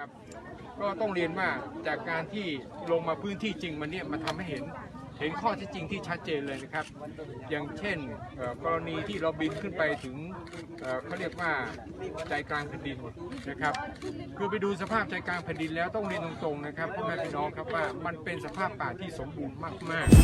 นะครับ ก็ต้องเรียนว่าจากการที่ลงมาพื้นที่จริงมันเนี่ยมันทำให้เห็นเห็นข้อเท็จจริงที่ชัดเจนเลยนะครับ อย่างเช่นเอ่อกรณีที่เราบินขึ้นไปถึงเอ่อเขาเรียกว่าใจกลางแผ่นดินนะครับ คือไปดูสภาพใจกลางแผ่นดินแล้วต้องเรียนตรงๆนะครับพ่อแม่พี่น้องครับว่ามันเป็นสภาพป่าที่สมบูรณ์มากๆ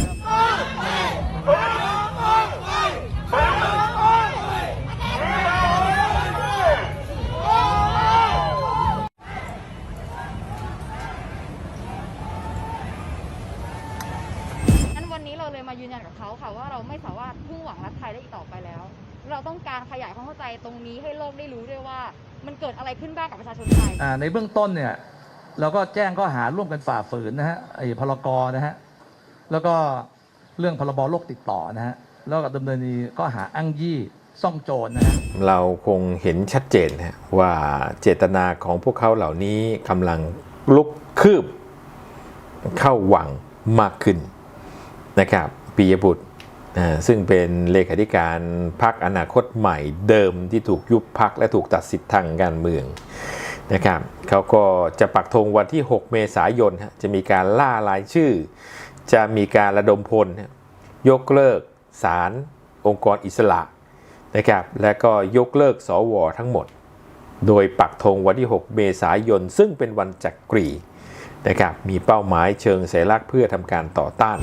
งั้นวันนี้เราเลยมายื นยันกับเขาค่ะว่าเราไม่สามารถพึ่งหวังรัฐไทยได้อีกต่อไปแล้ว เราต้องการขยายความเข้าใจตรงนี้ให้โลกได้รู้ด้วยว่า มันเกิดอะไรขึ้นบ้างกับประชาชนไทยอ่าในเบื้องต้นเนี่ยเราก็แจ้งข้อหาร่วมกันฝ่าฝืนนะฮะไอ้พรกนะฮะแล้วก็เรื่องพรบโรคติดต่อนะฮะแล้วก็ดำเนินคดีข้อหาอ้างยี่ซ่องโจรนะฮะ เราคงเห็นชัดเจนนะฮะว่าเจตนาของพวกเขาเหล่านี้กำลังลุกคืบเข้าหวังมากขึ้นนะครับ ปียบุตรซึ่งเป็นเลขาธิการพรรคอนาคตใหม่เดิมที่ถูกยุบพักและถูกตัดสิทธิ์ทางการเมืองนะครับเขาก็จะปักธงวันที่ 6 เมษายนจะมีการล่ารายชื่อ จะมีการระดมพล ยกเลิกศาลองค์กรอิสระนะครับและก็ยกเลิกสวทั้งหมด โดยปักธงวันที่ 6 เมษายน ซึ่งเป็นวันจักรีนะครับมีเป้าหมายเชิงสัญลักษณ์เพื่อทำการต่อต้าน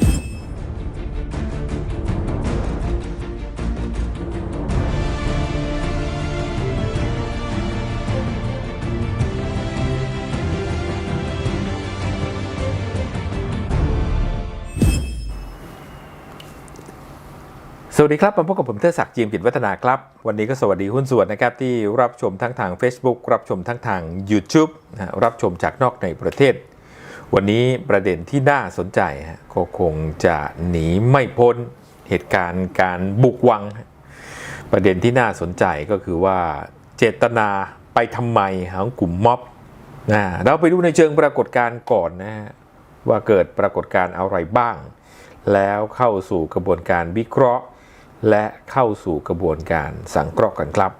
วัสดีครับมาพบกับผมเทอศักดิ์จีมกิจวัฒนาครับ วันนี้ก็สวัสดีหุ้นส่วนนะครับ ที่รับชมทั้งทาง Facebook รับชมทั้งทาง YouTube รับชมจากนอกในประเทศ วันนี้ประเด็นที่น่าสนใจก็คงจะหนีไม่พ้นเหตุการณ์การบุกวัง ประเด็นที่น่าสนใจก็คือว่าเจตนาไปทำไมของกลุ่มม็อบนะเราไปดูในเชิงปรากฏการณ์ก่อนนะฮะว่าเกิดปรากฏการณ์อะไรบ้าง แล้วเข้าสู่กระบวนการวิเคราะห์ และเข้าสู่กระบวนการสังเคราะห์กันครับ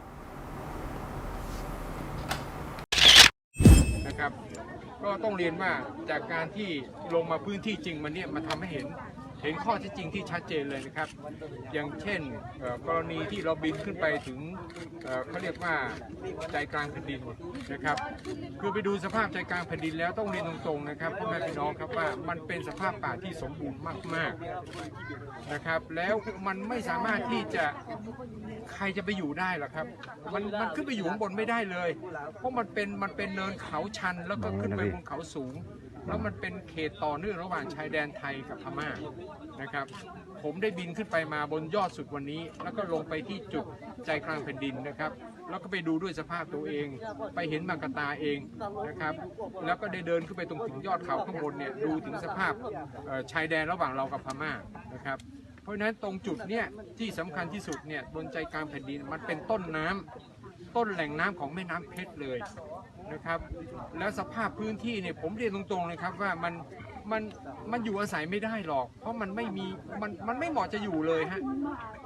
นะครับ ก็ต้องเรียนว่าจากการที่ลงมาพื้นที่จริงมันเนี่ยมันทำให้เห็น เห็นข้อเท็จจริงที่ชัดเจนเลยนะครับ อย่างเช่นกรณีที่เราบินขึ้นไปถึงเขาเรียกว่าใจกลางแผ่นดินนะครับ คือไปดูสภาพใจกลางแผ่นดินแล้วต้องเรียนตรงๆนะครับพ่อแม่พี่น้องครับว่ามันเป็นสภาพป่าที่สมบูรณ์มากๆนะครับ แล้วมันไม่สามารถที่จะใครจะไปอยู่ได้หรอครับ มันมันขึ้นไปอยู่ข้างบนไม่ได้เลย เพราะมันเป็นมันเป็นเนินเขาชันแล้วก็ขึ้นไปบนเขาสูง แล้วมันเป็นเขตต่อเนื่องระหว่างชายแดนไทยกับพม่านะครับ ผมได้บินขึ้นไปมาบนยอดสุดวันนี้ แล้วก็ลงไปที่จุดใจกลางแผ่นดินนะครับ แล้วก็ไปดูด้วยสภาพตัวเอง ไปเห็นบางกะตาเองนะครับ แล้วก็ได้เดินขึ้นไปตรงถึงยอดเขาข้างบนเนี่ยดูถึงสภาพชายแดนระหว่างเรากับพม่านะครับเพราะฉะนั้นตรงจุดเนี่ยที่สำคัญที่สุดเนี่ยบนใจกลางแผ่นดินมันเป็นต้นน้ำต้นแหล่งน้ำของแม่น้ำเพชรเลย นะครับ แล้วสภาพพื้นที่เนี่ยผมเรียนตรงๆเลยครับว่ามันมันมันอยู่อาศัยไม่ได้หรอก เพราะมันไม่มีมันมันไม่เหมาะจะอยู่เลยฮะ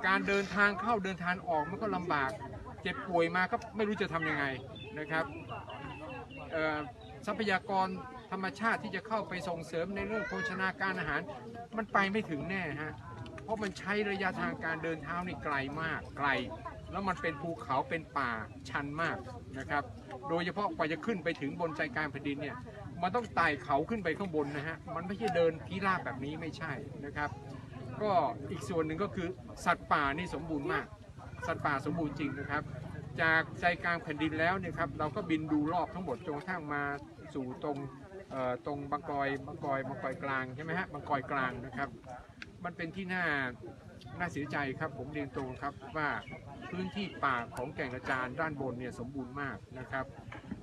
การเดินทางเข้าเดินทางออกมันก็ลำบาก เจ็บป่วยมาก็ไม่รู้จะทำยังไงนะครับทรัพยากรธรรมชาติที่จะเข้าไปส่งเสริมในเรื่องโภชนาการอาหาร มันไปไม่ถึงแน่ฮะเพราะมันใช้ระยะทางการเดินเท้านี่ไกลมากไกล แล้วมันเป็นภูเขาเป็นป่าชันมากนะครับ โดยเฉพาะกว่าจะขึ้นไปถึงบนใจกลางแผ่นดินเนี่ย มันต้องไต่เขาขึ้นไปข้างบนนะฮะ มันไม่ใช่เดินที่ราบแบบนี้ไม่ใช่นะครับ ก็อีกส่วนหนึ่งก็คือสัตว์ป่านี่สมบูรณ์มาก สัตว์ป่าสมบูรณ์จริงนะครับ จากใจกลางแผ่นดินแล้วเนี่ยครับ เราก็บินดูรอบทั้งหมดจนกระทั่งมาสู่ตรงตรงบางกอยบางกอยบางกอยกลางใช่ไหมฮะบางกอยกลางนะครับ มันเป็นที่น่า น่าเสียใจครับผมเรียนตรงครับว่าพื้นที่ป่าของแก่งกระจานด้านบนเนี่ยสมบูรณ์มากนะครับ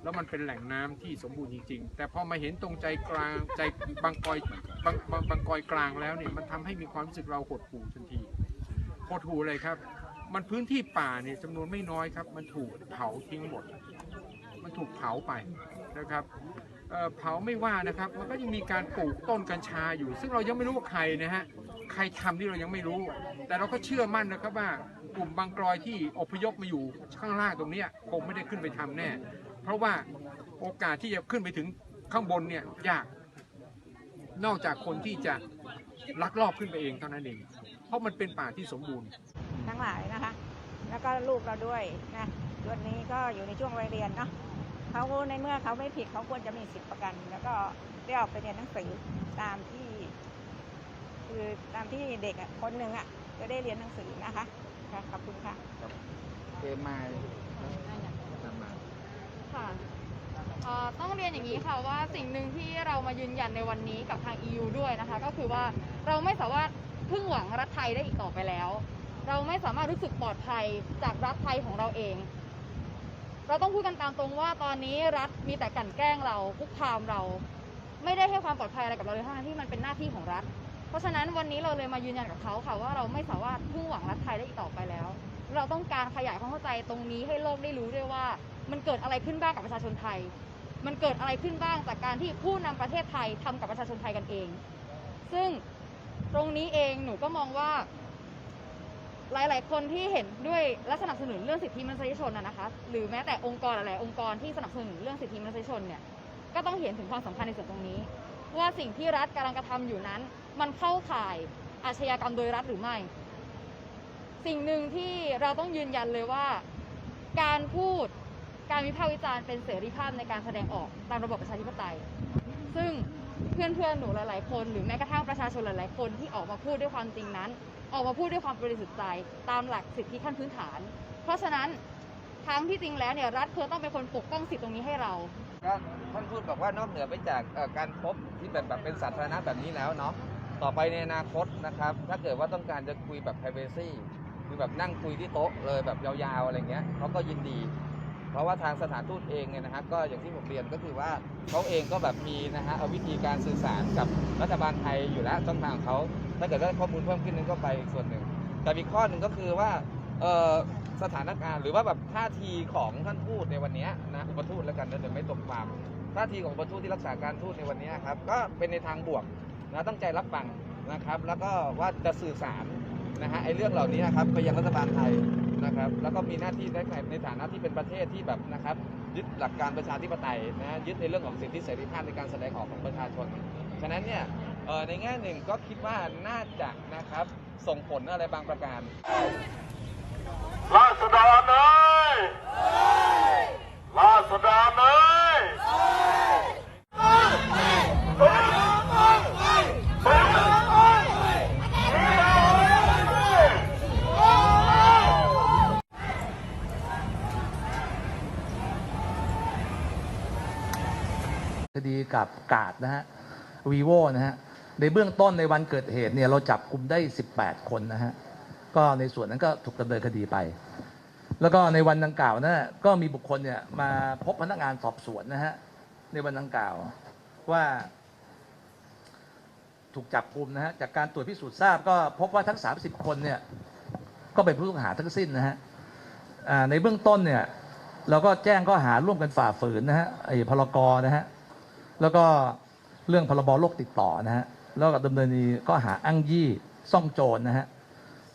แล้วมันเป็นแหล่งน้ำที่สมบูรณ์จริงๆ แต่พอมาเห็นตรงใจกลางใจบางกอยบางบางบางกอยกลางแล้วเนี่ยมันทำให้มีความรู้สึกเราหดหู่ทันทีหดหู่เลยครับ มันพื้นที่ป่าเนี่ยจำนวนไม่น้อยครับ มันถูกเผาทิ้งหมด มันถูกเผาไปนะครับเอ่อเผาไม่ว่านะครับ มันก็ยังมีการปลูกต้นกัญชาอยู่ ซึ่งเรายังไม่รู้ว่าใครนะฮะ ใครทำที่เรายังไม่รู้ แต่เราก็เชื่อมั่นนะครับว่ากลุ่มบางกรอยที่อพยพมาอยู่ข้างล่างตรงนี้คงไม่ได้ขึ้นไปทำแน่ เพราะว่าโอกาสที่จะขึ้นไปถึงข้างบนเนี่ยยาก นอกจากคนที่จะลักลอบขึ้นไปเองเท่านั้นเอง เพราะมันเป็นป่าที่สมบูรณ์ ทั้งหลายนะคะ แล้วก็ลูกเราด้วยนะวันนี้ก็อยู่ในช่วงวัยเรียนเนาะเขาในเมื่อเขาไม่ผิดเขาควรจะมีสิทธิประกัน แล้วก็ได้ออกไปเรียนหนังสือตามที่ คือตามที่เด็กอะคนหนึ่งอะจะได้เรียนหนังสือนะคะค่ะขอบคุณค่ะเกมมาตามมาค่ะเอ่อต้องเรียนอย่างนี้ค่ะว่าสิ่งหนึ่งที่เรามายืนยันในวันนี้กับทาง EU ด้วยนะคะ ก็คือว่าเราไม่สามารถพึ่งหวังรัฐไทยได้อีกต่อไปแล้ว เราไม่สามารถรู้สึกปลอดภัยจากรัฐไทยของเราเอง เราต้องพูดกันตามตรงว่าตอนนี้รัฐมีแต่กลั่นแกล้งเราคุกคามเรา ไม่ได้ให้ความปลอดภัยอะไรกับเราเลยทั้งที่มันเป็นหน้าที่ของรัฐเพ ราะฉะนั้นวันนี้เราเลยมายืนยันกับเขาค่ะว่าเราไม่สามารถพึ่งหวังรัฐไทยได้อีกต่อไปแล้ว เราต้องการขยายความเข้าใจตรงนี้ให้โลกได้รู้ด้วยว่า มันเกิดอะไรขึ้นบ้างกับประชาชนไทย มันเกิดอะไรขึ้นบ้างจากการที่ผู้นำประเทศไทยทำกับประชาชนไทยกันเอง ซึ่งตรงนี้เองหนูก็มองว่า หลาย ๆ คนที่เห็นด้วยและสนับสนุนเรื่องสิทธิมนุษยชนนะคะ หรือแม้แต่องค์กรหลาย ๆ องค์กรที่สนับสนุนเรื่องสิทธิมนุษยชนเนี่ยก็ต้องเห็นถึงความสำคัญในส่วนตรงนี้ ว่าสิ่งที่รัฐกำลังกระทำอยู่นั้น มันเข้าข่ายอาชญากรรมโดยรัฐหรือไม่ สิ่งหนึ่งที่เราต้องยืนยันเลยว่า การพูดการวิพากษ์วิจารณ์เป็นเสรีภาพในการแสดงออกตามระบบประชาธิปไตย ซึ่งเพื่อนๆหนูหลายๆ คนหรือแม้กระทั่งประชาชนหลายๆ คนที่ออกมาพูดด้วยความจริงนั้น ออกมาพูดด้วยความบริสุทธิ์ใจ ตามหลักสิทธิขั้นพื้นฐาน เพราะฉะนั้นทั้งที่จริงแล้วเนี่ยรัฐควรต้องเป็นคนปกป้องสิทธิตรงนี้ให้เราก็ท่านพูดบอกว่านอกเหนือไปจากการพบที่แบบแบบเป็นสาธารณะแบบนี้แล้วเนาะ ต่อไปในอนาคตนะครับ ถ้าเกิดว่าต้องการจะคุยแบบ privacy คือแบบนั่งคุยที่โต๊ะเลยแบบยาวๆอะไรเงี้ยเขาก็ยินดี เพราะว่าทางสถานทูตเองเนี่ยนะฮะก็อย่างที่ผมเรียนก็คือว่าเขาเองก็แบบมีนะฮะเอาวิธีการสื่อสารกับรัฐบาลไทยอยู่แล้วช่องทางของเขาถ้าเกิดได้ข้อมูลเพิ่มขึ้นนึงก็ไปส่วนหนึ่ง แต่อีกข้อหนึ่งก็คือว่าสถานการณ์หรือว่าแบบท่าทีของท่านทูตในวันนี้นะอุปทูตแล้วกันนะเดี๋ยวไม่ตกความท่าทีของอุปทูตที่รักษาการทูตในวันนี้ครับก็เป็นในทางบวก นะตั้งใจรับฟังนะครับ แล้วก็ว่าจะสื่อสารนะฮะไอ้เรื่องเหล่านี้นะครับไปยังรัฐบาลไทยนะครับ แล้วก็มีหน้าที่ในในฐานะที่เป็นประเทศที่แบบนะครับยึดหลักการประชาธิปไตยนะยึดในเรื่องของสิทธิเสรีภาพในการแสดงออกของประชาชน ฉะนั้นเนี่ยในแง่หนึ่งก็คิดว่าน่าจะนะครับส่งผลอะไรบางประการราษฎรเอ้ยราษฎรเอ้ย คดี กับกาดนะฮะวีโวนะฮะในเบื้องต้นในวันเกิดเหตุเนี่ยเราจับกลุ่มได้ 18 คนนะฮะก็ในส่วนนั้นก็ถูกดำเนินคดีไป แล้วก็ในวันดังกล่าวนะก็มีบุคคลเนี่ยมาพบพนักงานสอบสวนนะฮะในวันดังกล่าวว่า ถูกจับกลุ่มนะฮะจากการตรวจพิสูจน์ทราบก็พบว่าทั้ง 30 คนเนี่ยก็เป็นผู้ต้องหาทั้งสิ้นนะฮะในเบื้องต้นเนี่ยเราก็แจ้งข้อหาร่วมกันฝ่าฝืนนะฮะไอ้พรกรนะฮะ แล้วก็เรื่องพรบโรคติดต่อนะฮะแล้วก็ดำเนินคดีก็หาอ้างยี่ซ่องโจรนะฮะ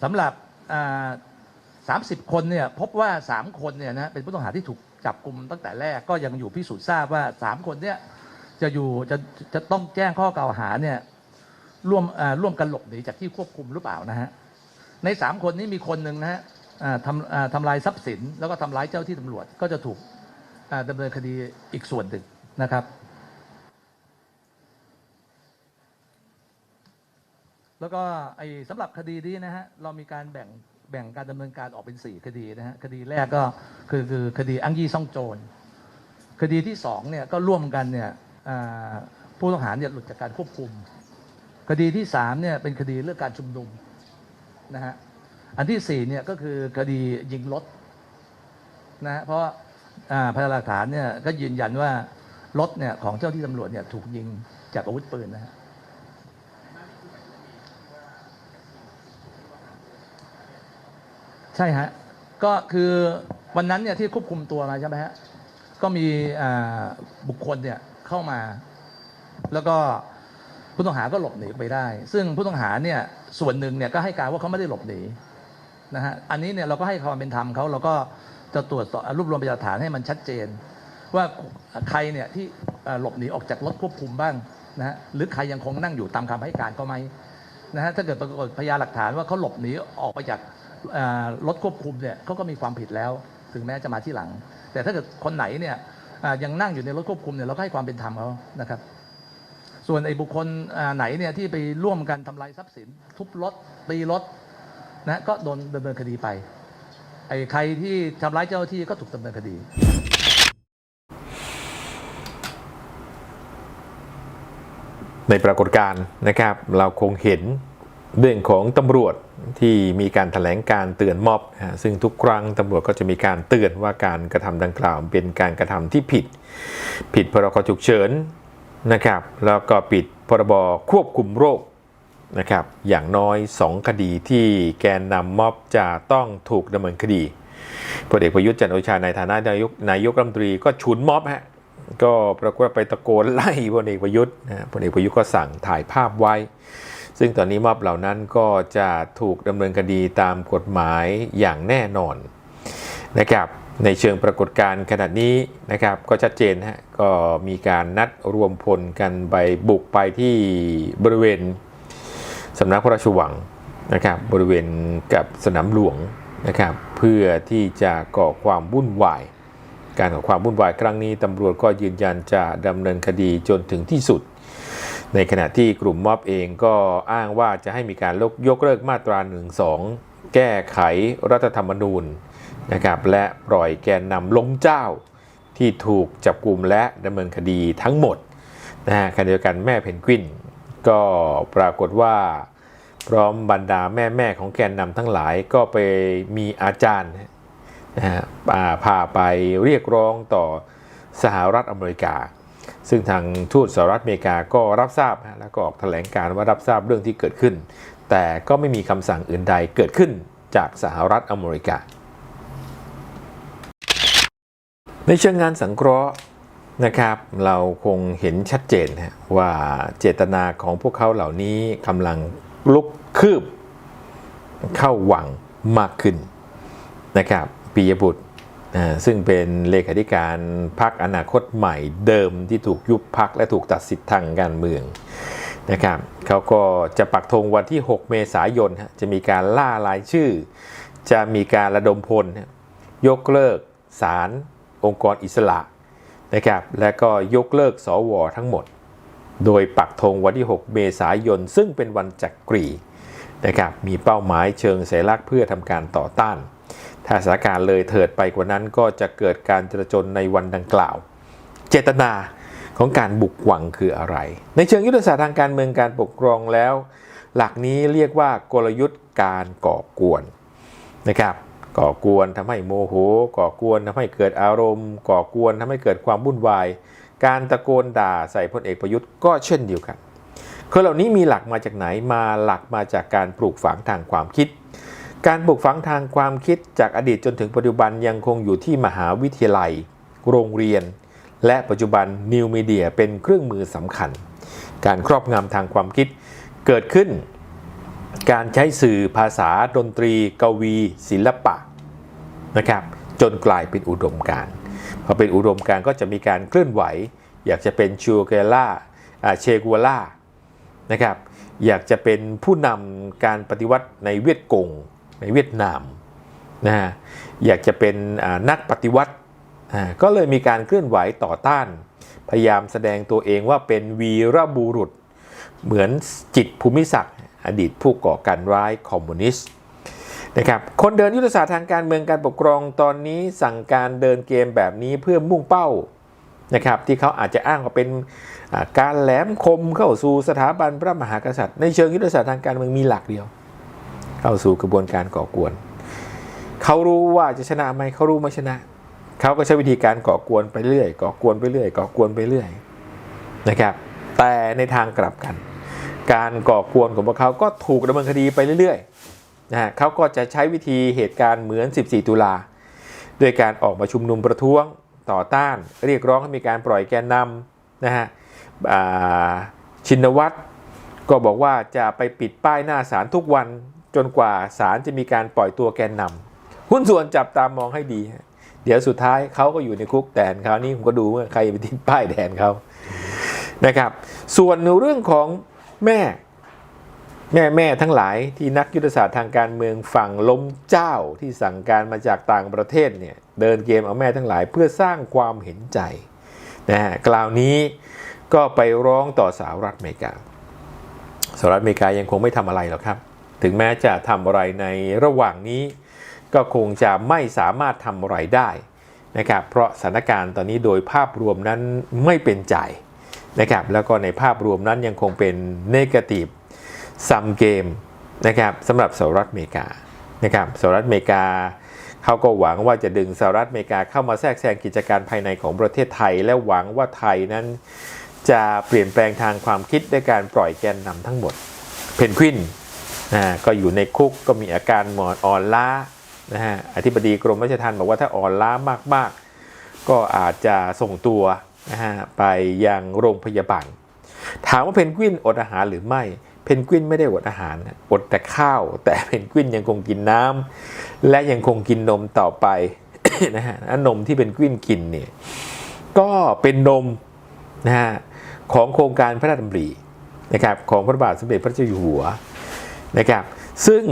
สำหรับสามสิบคนเนี่ยพบว่าสามคนเนี่ยนะเป็นผู้ต้องหาที่ถูกจับกลุ่มตั้งแต่แรกก็ยังอยู่พิสูจน์ทราบว่าสามคนเนี่ยจะอยู่จะจะต้องแจ้งข้อกล่าวหาเนี่ยร่วมร่วมกันหลบหนีจากที่ควบคุมหรือเปล่านะฮะในสามคนนี้มีคนหนึ่งนะฮะทำทำลายทรัพย์สิน แล้วก็ทำร้ายเจ้าที่ตำรวจก็จะถูกดำเนินคดีอีกส่วนหนึ่งนะครับ แล้วก็ไอ้สำหรับคดีนี้นะฮะเรามีการแบ่งแบ่งการดำเนินการออกเป็น 4 คดีนะฮะคดีแรกก็คือคือคดีอ้างยี่ซ่องโจร คดีที่2เนี่ยก็ร่วมกันเนี่ยอ่าผู้ต้องหาเนี่ยหลุดจากการควบคุม คดีที่3เนี่ยเป็นคดีเรื่องการชุมนุมนะฮะอันที่4เนี่ยก็คือคดียิงรถนะฮะเพราะอ่าพยานหลักฐานเนี่ยก็ยืนยันว่ารถเนี่ยของเจ้าที่ตำรวจเนี่ยถูกยิงจากอาวุธปืนนะฮะ ช่ฮะก็คือวันนั้นเนี่ยที่ควบคุมตัวมาใช่ไหมฮะก็มีบุคคลเนี่ยเข้ามา แล้วก็ผู้ต้องหาก็หลบหนีไปได้ ซึ่งผู้ต้องหาเนี่ยส่วนหนึ่งเนี่ยก็ให้การว่าเขาไม่ได้หลบหนีนะฮะอันนี้เนี่ยเราก็ให้ความเป็นธรรมเขาเราก็จะตรวจสอบรวบรวมพยานฐานให้มันชัดเจน ว่าใครเนี่ยที่หลบหนีออกจากรถควบคุมบ้างนะฮะหรือใครยังคงนั่งอยู่ตามคำให้การก็ไหมนะฮะถ้าเกิดปรากฏพยานหลักฐานว่าเขาหลบหนีออกไปจาก รถควบคุมเนี่ยเขาก็มีความผิดแล้ว ถึงแม้จะมาที่หลัง แต่ถ้าเกิดคนไหนเนี่ยยังนั่งอยู่ในรถควบคุมเนี่ยเราก็ให้ความเป็นธรรมเขานะครับ ส่วนไอ้บุคคลไหนเนี่ยที่ไปร่วมกันทำลายทรัพย์สิน ทุบรถตีรถนะก็โดนดำเนินคดีไปไอ้ใครที่ทำร้ายเจ้าหน้าที่ก็ถูกดำเนินคดีในปรากฏการณ์นะครับ เราคงเห็น เรื่องของตำรวจที่มีการถแถลงการเตือนม็อบฮะซึ่งทุกครั้งตำรวจก็จะมีการเตือนว่าการกระทำดังกล่าว เป็นการกระทำที่ผิด ผิดพรกฉุกเฉินนะครับแล้วก็ผิดพรบควบคุมโรคนะครับอย่างน้อย 2 คดีที่แกนนำม็อบจะต้องถูกดำเนินคดีพลเอกประยุทธ์จันโอชาในฐานะนายกนายกรัฐมนตรีก็ฉุนม็อบฮะก็ปรากฏว่าไปตะโกนไล่พลเอกประยุทธ์นะพลเอกประยุทธ์ก็สั่งถ่ายภาพไว้ ซึ่งตอนนี้ม็อบเหล่านั้นก็จะถูกดำเนินคดีตามกฎหมายอย่างแน่นอนนะครับในเชิงปรากฏการณ์ขนาดนี้นะครับก็ชัดเจนฮะก็มีการนัดรวมพลกันไปบุกไปที่บริเวณสำนักพระราชวังนะครับบริเวณกับสนามหลวงนะครับเพื่อที่จะก่อความวุ่นวาย การก่อความวุ่นวายครั้งนี้ตำรวจก็ยืนยันจะดำเนินคดีจนถึงที่สุด ในขณะที่กลุ่มม็อบเองก็อ้างว่าจะให้มีการยกยกเลิกมาตรา1 2แก้ไขรัฐธรรมนูญนะครับและปล่อยแกนนำล้มเจ้า ที่ถูกจับกลุ่มและดำเนินคดีทั้งหมดนะฮะขณะเดียวกันแม่เพนกวิน ก็ปรากฏว่าพร้อมบรรดาแม่แม่ของแกนนำทั้งหลายก็ไปมีอาจารย์นะฮะพาไปเรียกร้องต่อสหรัฐอเมริกา ซึ่งทางทูตสหรัฐอเมริกาก็รับทราบแล้วก็ออกแถลงการว่ารับทราบเรื่องที่เกิดขึ้น แต่ก็ไม่มีคำสั่งอื่นใดเกิดขึ้นจากสหรัฐอเมริกา ในเชิงงานสังเคราะห์นะครับ เราคงเห็นชัดเจนว่าเจตนาของพวกเขาเหล่านี้กำลังลุกคืบเข้าหวังมากขึ้นนะครับปิยบุตร ซึ่งเป็นเลขาธิการพรรคอนาคตใหม่เดิมที่ถูกยุบพักและถูกตัดสิทธิ์ทางการเมืองนะครับเขาก็จะปักธงวันที่ 6 เมษายนจะมีการล่ารายชื่อ จะมีการระดมพล ยกเลิกศาลองค์กรอิสระนะครับและก็ยกเลิกสวทั้งหมด โดยปักธงวันที่ 6 เมษายน ซึ่งเป็นวันจักรีนะครับมีเป้าหมายเชิงสัญลักษณ์เพื่อทำการต่อต้าน ถ้าสถานการณ์เลยเถิดไปกว่านั้นก็จะเกิดการจราจนในวันดังกล่าว เจตนาของการบุกหวังคืออะไร ในเชิงยุทธศาสตร์ทางการเมืองการปกครองแล้ว หลักนี้เรียกว่ากลยุทธ์การก่อกวนนะครับก่อกวนทำให้โมโห ก่อกวนทำให้เกิดอารมณ์ ก่อกวนทำให้เกิดความวุ่นวาย การตะโกนด่าใส่พลเอกประยุทธ์ก็เช่นเดียวกันคนเหล่านี้มีหลักมาจากไหนมาหลักมาจากการปลูกฝังทางความคิด การปลูกฝังทางความคิดจากอดีตจนถึงปัจจุบันยังคงอยู่ที่มหาวิทยาลัย โรงเรียน และปัจจุบันนิวมีเดียเป็นเครื่องมือสำคัญ การครอบงำทางความคิดเกิดขึ้น การใช้สื่อภาษาดนตรี กวี ศิลปะนะครับจนกลายเป็นอุดมการณ์พอเป็นอุดมการณ์ก็จะมีการเคลื่อนไหว อยากจะเป็นชูเกล่าเชกัวล่านะครับอยากจะเป็นผู้นำการปฏิวัติในเวียดกง ในเวียดนามนะฮะอยากจะเป็นนักปฏิวัติก็เลยมีการเคลื่อนไหวต่อต้าน พยายามแสดงตัวเองว่าเป็นวีรบุรุษ เหมือนจิตภูมิศักดิ์อดีตผู้ก่อการร้ายคอมมิวนิสต์นะครับคนเดินยุทธศาสตร์ทางการเมืองการปกครองตอนนี้สั่งการเดินเกมแบบนี้เพื่อมุ่งเป้านะครับที่เขาอาจจะอ้างว่าเป็นการแหลมคมเข้าสู่สถาบันพระมหากษัตริย์ ในเชิงยุทธศาสตร์ทางการเมืองมีหลักเดียว เข้าสู่กระบวนการก่อกวน เขารู้ว่าจะชนะไหมเขารู้ไม่ชนะ เขาก็ใช้วิธีการก่อกวนไปเรื่อย ก่อกวนไปเรื่อย ก่อกวนไปเรื่อยนะครับ แต่ในทางกลับกัน การก่อกวนของพวกเขาก็ถูกดำเนินคดีไปเรื่อยๆนะฮะเขาก็จะใช้วิธีเหตุการณ์เหมือน 14 ตุลาด้วยการออกมาชุมนุมประท้วงต่อต้าน เรียกร้องให้มีการปล่อยแกนนำนะฮะชินวัตรก็บอกว่าจะไปปิดป้ายหน้าศาลทุกวัน จนกว่าศาลจะมีการปล่อยตัวแกนนำหุ้นส่วนจับตามองให้ดี เดี๋ยวสุดท้ายเขาก็อยู่ในคุกแต่คราวนี้ผมก็ดูว่าใครไปติดป้ายแทนเขานะครับ ส่วนเรื่องของแม่แม่แม่ทั้งหลายที่นักยุทธศาสตร์ทางการเมืองฝั่งล้มเจ้าที่สั่งการมาจากต่างประเทศเนี่ยเดินเกมเอาแม่ทั้งหลายเพื่อสร้างความเห็นใจนะฮะกล่าวนี้ก็ไปร้องต่อสหรัฐอเมริกาสหรัฐอเมริกายังคงไม่ทำอะไรหรอกครับ ถึงแม้จะทำอะไรในระหว่างนี้ ก็คงจะไม่สามารถทำอะไรได้นะครับเพราะสถานการณ์ตอนนี้โดยภาพรวมนั้นไม่เป็นใจนะครับแล้วก็ในภาพรวมนั้นยังคงเป็นเนกาทีฟซัมเกมนะครับสำหรับสหรัฐอเมริกานะครับสหรัฐอเมริกาเขาก็หวังว่าจะดึงสหรัฐอเมริกาเข้ามาแทรกแซงกิจการภายในของประเทศไทย และหวังว่าไทยนั้นจะเปลี่ยนแปลงทางความคิดด้วยการปล่อยแกนนำทั้งหมด เพนกวิน นะก็อยู่ในคุกก็มีอาการหมอนอ่อนล้านะฮะอธิบดีกรมราชทัณฑ์บอกว่าถ้าอ่อนล้ามากๆ ก็อาจจะส่งตัวนะฮะไปยังโรงพยาบาล ถามว่าเพนกวินอดอาหารหรือไม่เพนกวินไม่ได้อดอาหารอดแต่ข้าว แต่เพนกวินยังคงกินน้ำและยังคงกินนมต่อไปนะฮะและนมที่เพนกวินกินเนี่ยก็เป็นนมนะฮะของโครงการพระราชดำรินะครับของพระบาทสมเด็จพระเจ้าอยู่หัว นะครับ ซึ่ง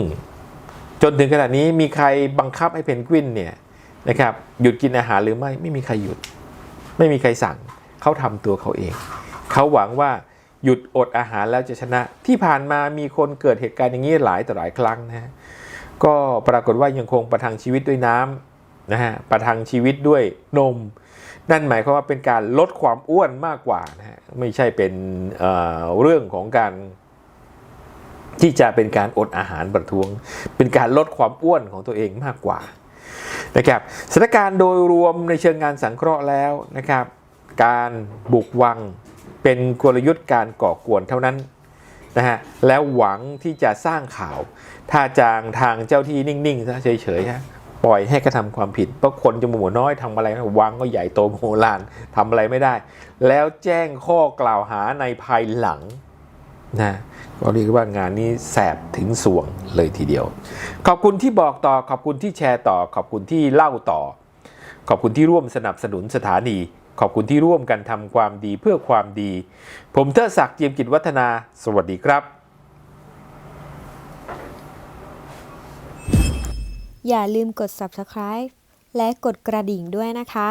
จนถึงขณะนี้มีใครบังคับให้เพนกวินเนี่ยนะครับหยุดกินอาหารหรือไม่ไม่มีใครหยุด ไม่มีใครสั่งเขาทำตัวเขาเอง เขาหวังว่าหยุดอดอาหารแล้วจะชนะ ที่ผ่านมามีคนเกิดเหตุการณ์อย่างนี้หลายต่อหลายครั้งนะฮะก็ปรากฏว่ายังคงประทังชีวิตด้วยน้ำนะฮะประทังชีวิตด้วยนม นั่นหมายความว่าเป็นการลดความอ้วนมากกว่านะฮะไม่ใช่เป็นเเรื่องของการ ที่จะเป็นการอดอาหารประท้วง เป็นการลดความอ้วนของตัวเองมากกว่านะครับสถานการณ์โดยรวมในเชิงงานสังเคราะห์แล้วนะครับ การบุกวังเป็นกลยุทธ์การก่อกวนเท่านั้นนะฮะแล้วหวังที่จะสร้างข่าว ถ้าจางทางเจ้าที่นิ่งๆซะเฉยๆฮะปล่อยให้กระทำความผิดเพราะคนจมูกน้อยทำอะไรวังก็ใหญ่โตโมโหลานทำอะไรไม่ได้ แล้วแจ้งข้อกล่าวหาในภายหลัง นะก็เรียกว่างานนี้แสบถึงสวงเลยทีเดียว ขอบคุณที่บอกต่อขอบคุณที่แชร์ต่อ ขอบคุณที่เล่าต่อ ขอบคุณที่ร่วมสนับสนุนสถานี ขอบคุณที่ร่วมกันทำความดีเพื่อความดี ผมเทดศักดิ์เจียมกิจวัฒนา สวัสดีครับ อย่าลืมกด subscribe และกดกระดิ่งด้วยนะคะ